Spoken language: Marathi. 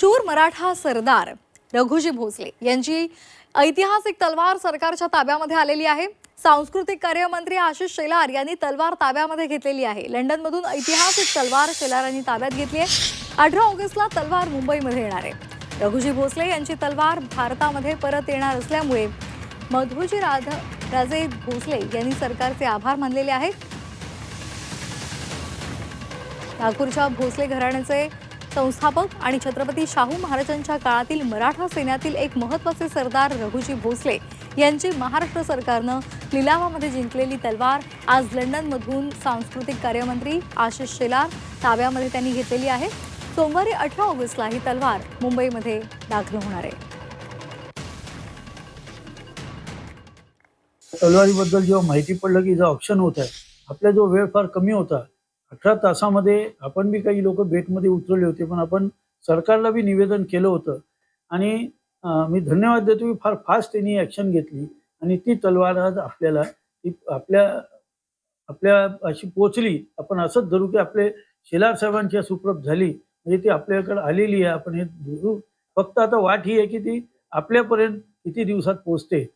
शूर मराठा सरदार रघुजी भोसले यांची ऐतिहासिक तलवार सरकारच्या ताब्यामध्ये आलेली आहे. सांस्कृतिक कार्यमंत्री आशिष शेलार यांनी तलवार ताब्यामध्ये घेतलेली आहे. लंडनमधून ऐतिहासिक तलवार शेलारांनी ताब्यात घेतली आहे. अठरा ऑगस्टला तलवार मुंबईमध्ये येणार आहे. रघुजी भोसले यांची तलवार भारतामध्ये परत येणार असल्यामुळे मधुजी राधा राजे भोसले यांनी सरकारचे आभार मानलेले आहेत. नागपूरच्या भोसले घराण्याचे संस्थापक आणि छत्रपती शाहू महाराजांच्या काळातील मराठा सैन्यातील एक महत्त्वाचे सरदार रघुजी भोसले यांची महाराष्ट्र सरकारनं लिलावामध्ये जिंकलेली तलवार आज लंडनमधून सांस्कृतिक कार्यमंत्री आशिष शेलार ताब्यामध्ये त्यांनी घेतलेली आहे. सोमवारी अठरा ऑगस्टला ही तलवार मुंबईमध्ये दाखल होणार आहे. तलवारीबद्दल जेव्हा माहिती पडलं की जो ऑप्शन होत आहे आपला जो वेळ फार कमी होता अठरा तासामध्ये आपण बी काही लोक भेटमध्ये उतरले होते पण आपण सरकारला बी निवेदन केलं होतं. आणि मी धन्यवाद देतो की फार फास्ट त्यांनी ॲक्शन घेतली. आणि ती तलवार आज आपल्याला ती आपल्या आपल्या अशी पोचली. आपण असंच धरू की आपले शेलार साहेबांची सुप्रभ झाली. म्हणजे ती आपल्याकडे आलेली आहे. आपण हे धरू. फक्त आता वाट ही आहे की ती आपल्यापर्यंत किती दिवसात पोचते.